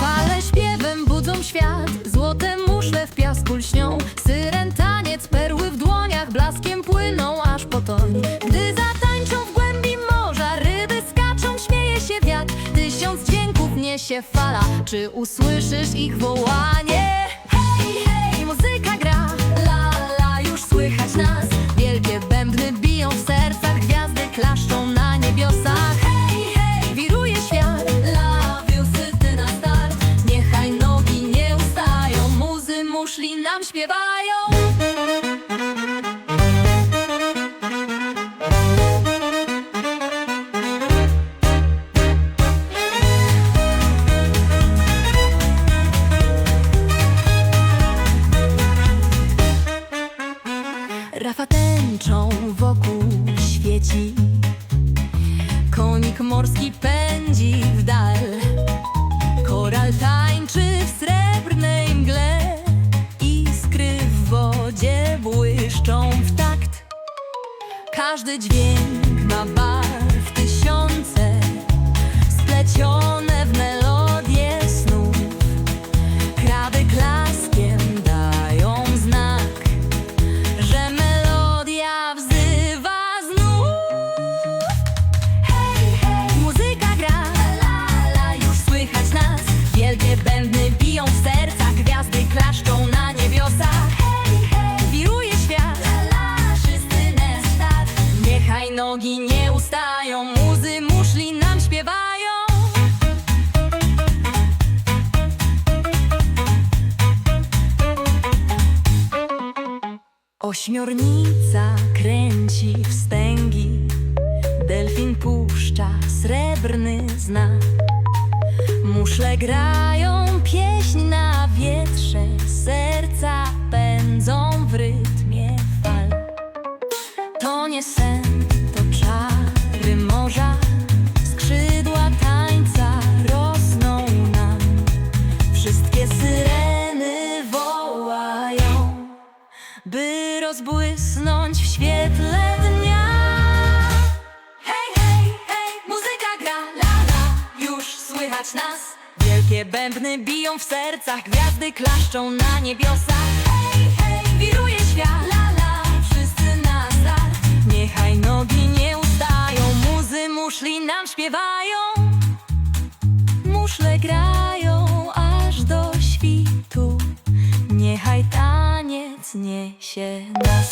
Fale śpiewem budzą świat, złote muszle w piasku lśnią. Syren taniec, perły w dłoniach, blaskiem płyną aż po toń. Gdy zatańczą w głębi morza, ryby skaczą, śmieje się wiatr. Tysiąc dźwięków niesie fala, czy usłyszysz ich wołanie? Muszli nam śpiewają. Rafa tęczą wokół świeci Konik morski pędzi Każdy dźwięk nogi nie ustają, muzy muszli nam śpiewają. Ośmiornica kręci wstęgi, delfin puszcza srebrny znak. Muszle grają rozbłysnąć w świetle dnia. Hej, hej, hej, muzyka gra, la, la, już słychać nas. Wielkie bębny biją w sercach, gwiazdy klaszczą na niebiosach. Hej, hej, wiruje świat, la, la, wszyscy na start. Niechaj nogi nie ustają, muzy muszli nam śpiewają. Muszle grają wzniesie nas.